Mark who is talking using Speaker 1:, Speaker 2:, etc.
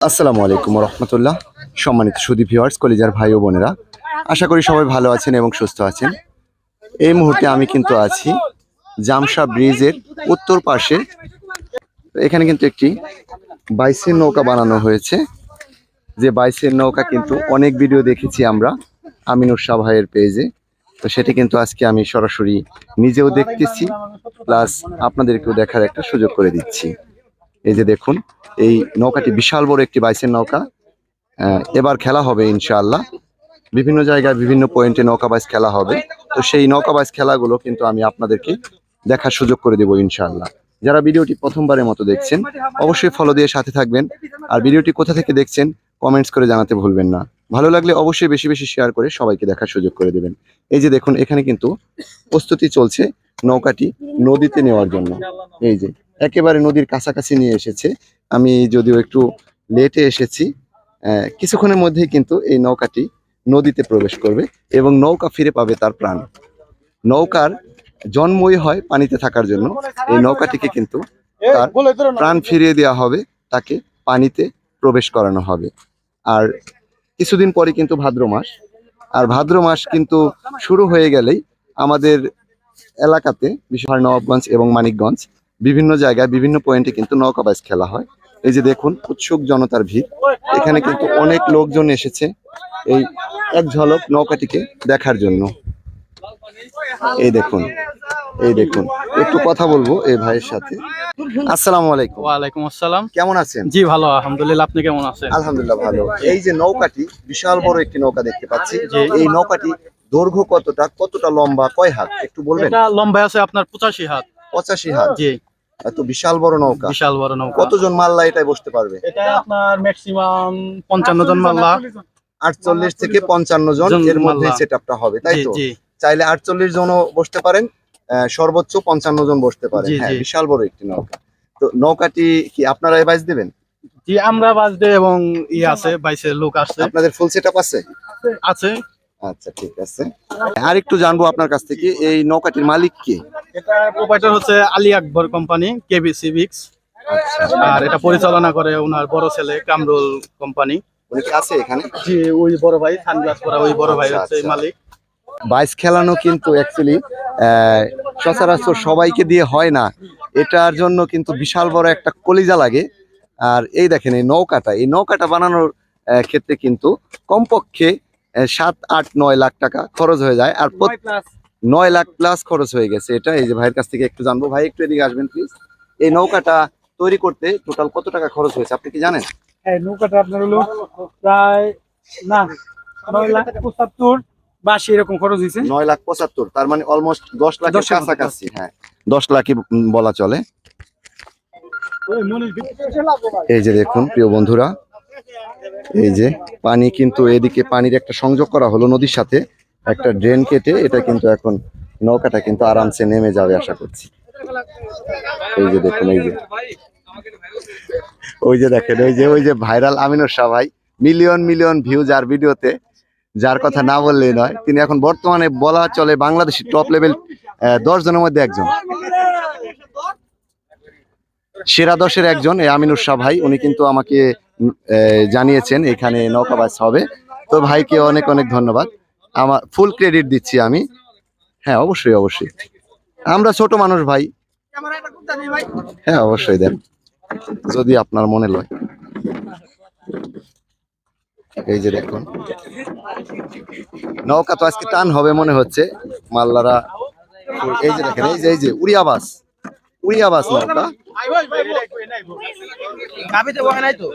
Speaker 1: আসসালামু আলাইকুম রহমতুল্লাহ সম্মানিত সুদী ভিওয়ার্স কলিজার ভাই ও বোনেরা, আশা করি সবাই ভালো আছেন এবং সুস্থ আছেন। এই মুহূর্তে আমি কিন্তু আছি জামশা ব্রিজের উত্তর পাশে। এখানে কিন্তু একটি বাইসের নৌকা বানানো হয়েছে। যে বাইসের নৌকা কিন্তু অনেক ভিডিও দেখেছি আমরা, আমিনুর শাহ ভাইয়ের পেজে তো সেটি কিন্তু আজকে আমি সরাসরি নিজেও দেখতেছি প্লাস আপনাদেরকেও দেখার একটা সুযোগ করে দিচ্ছি। এই যে দেখুন, এই নৌকাটি বিশাল বড় একটি বাইসের নৌকা। এবার খেলা হবে ইনশাআল্লাহ। বিভিন্ন জায়গায় বিভিন্ন পয়েন্টে নৌকা বাইস খেলা হবে। তো সেই নৌকা বাইস খেলাগুলো কিন্তু আমি আপনাদেরকে দেখার সুযোগ করে দেবো ইনশাআল্লাহ। যারা ভিডিওটি প্রথমবারের মতো দেখছেন, অবশ্যই ফলো দিয়ে সাথে থাকবেন। আর ভিডিওটি কোথা থেকে দেখছেন কমেন্টস করে জানাতে ভুলবেন না। ভালো লাগলে অবশ্যই বেশি বেশি শেয়ার করে সবাইকে দেখার সুযোগ করে দেবেন। এই যে দেখুন, এখানে কিন্তু প্রস্তুতি চলছে নৌকাটি নদীতে নেওয়ার জন্য। এই যে একেবারে নদীর কাছাকাছি নিয়ে এসেছে। আমি যদিও একটু লেটে এসেছি কিছুক্ষণের মধ্যেই কিন্তু এই নৌকাটি নদীতে প্রবেশ করবে এবং নৌকা ফিরে পাবে তার প্রাণ। নৌকার জন্মই হয় পানিতে থাকার জন্য। এই নৌকাটিকে কিন্তু তার প্রাণ ফিরিয়ে দেওয়া হবে তাকে পানিতে প্রবেশ করানো হবে। আর কিছুদিন পরে কিন্তু ভাদ্র মাস। আর ভাদ্র মাস কিন্তু শুরু হয়ে গেলেই আমাদের এলাকাতে করে নবাবগঞ্জ এবং মানিকগঞ্জ বিভিন্ন জায়গায় বিভিন্ন পয়েন্টে কিন্তু নৌকাবাজ খেলা হয়। এই যে দেখুন উৎসুক জনতার ভিড়। এখানে কিন্তু অনেক লোকজন এসেছে এই এক ঝলক নৌকাটিকে দেখার জন্য। এই দেখুন এই দেখুন। একটু কথা বলব এই ভাইয়ের সাথে। আসসালামু আলাইকুম।
Speaker 2: ওয়ালাইকুম আসসালাম।
Speaker 1: কেমন আছেন?
Speaker 2: জি ভালো আলহামদুলিল্লাহ। আপনি কেমন আছেন?
Speaker 1: আলহামদুলিল্লাহ ভালো। এই যে নৌকাটি বিশাল বড় একটি নৌকা দেখতে পাচ্ছি। এই নৌকাটি দৈর্ঘ্য কতটা কতটা লম্বা কয় হাত? একটু বলবেন?
Speaker 2: এটা লম্বা আছে আপনার পঁচাশি হাত।
Speaker 1: পঁচাশি হাত।
Speaker 2: জি।
Speaker 1: এত বিশাল বড় নৌকা।
Speaker 2: বিশাল বড় নৌকা।
Speaker 1: কতজন মাল্লা এটাই বসতে পারবে?
Speaker 2: এটা আপনার ম্যাক্সিমাম পঞ্চান্ন জন মাল্লা।
Speaker 1: আটচল্লিশ থেকে পঞ্চান্ন জন এর মধ্যে। সেট আপটা হবে তাই তো? চাইলে আটচল্লিশ জনও বসতে পারেন আহ, সর্বোচ্চ পঞ্চান্ন জন বসতে পারেন। হ্যাঁ বিশাল বড় একটি নৌকা। তো নৌকাটি কি আপনারা এভাইস দেবেন?
Speaker 2: জি আমরা বাজতে এবং ই আছে বাইশের লোক আসছে।
Speaker 1: আপনাদের ফুল সেট আপ আছে।
Speaker 2: আছে।
Speaker 1: আচ্ছা ঠিক আছে। আর একটু জানব আপনার কাছ থেকে এই নৌকাটির মালিক কে?
Speaker 2: এটা প্রোপাইটার হচ্ছে Ali Akbar company KB Civics. আর এটা পরিচালনা করে ওনার বড় ছেলে কামরুল কোম্পানি।
Speaker 1: উনি কি আছে এখানে?
Speaker 2: জি ওই বড় ভাই সানগ্লাস পরা ওই বড় ভাই
Speaker 1: আচ্ছা,
Speaker 2: হচ্ছে
Speaker 1: আচ্ছা।
Speaker 2: মালিক।
Speaker 1: বাইস খেলানো কিন্তু অ্যাকচুয়ালি সচরাচর সবাইকে দিয়ে হয় না। এটার জন্য কিন্তু বিশাল বড় একটা কলিজা লাগে। আর এই দেখেন এই নৌকাটা এই নৌকাটা বানানোর ক্ষেত্রে কিন্তু কমপক্ষে সাত আট নয় লাখ টাকা খরচ হয়ে যায়। আর নয় লাখ প্লাস খরচ হয়ে গেছে এটা। এই যে ভাইয়ের কাছ থেকে একটু জানব। ভাই একটু এদিকে আসবেন প্লিজ এই নৌকাটা তৈরি করতে টোটাল কত টাকা খরচ হয়েছে? আপনি কি জানেন?
Speaker 3: হ্যাঁ নৌকাটা আপনার হলো প্রায় না নয় লাখ পঁচাত্তর বা এরকম খরচ হয়েছে।
Speaker 1: নয় লাখ পঁচাত্তর তার মানে অলমোস্ট দশ লাখের
Speaker 3: দশের
Speaker 1: কাছাকাছি হ্যাঁ। দশ লাখই বলা চলে। এই যে দেখুন প্রিয় বন্ধুরা এই যে পানি কিন্তু এদিকে পানির একটা সংযোগ করা হলো নদীর সাথে। একটা ড্রেন কেটে এটা কিন্তু এখন নৌকাটা কিন্তু আরামসে নেমে যাবে আশা করছি। এই যে দেখুন, এই যে। ওই যে দেখেন ওই যে ওই যে ভাইরাল আমিনুর শাহ ভাই মিলিয়ন মিলিয়ন ভিউ যার ভিডিওতে, যার কথা না বললেই নয়, তিনি এখন বর্তমানে বলা চলে বাংলাদেশের টপ লেভেল দশ জনের মধ্যে একজন। সেরা দশের একজন এই আমিনুর শাহ ভাই, উনি কিন্তু আমাকে জানিয়েছেন, এখানে নৌকাবাস হবে। তো ভাইকে অনেক অনেক ধন্যবাদ। আমার ফুল ক্রেডিট দিচ্ছি আমি। হ্যাঁ অবশ্যই অবশ্যই। আমরা ছোট মানুষ ভাই। হ্যাঁ অবশ্যই দেন। যদি আপনার মনে লয়। এই যে দেখুন। নৌকা তো আজকে টান হবে মনে হচ্ছে। মাল্লারা এই যে দেখেন, এই যে এই যে উড়িয়াবাস উড়িয়াবাস নৌকা।
Speaker 3: গাবিতে বহে নাই তো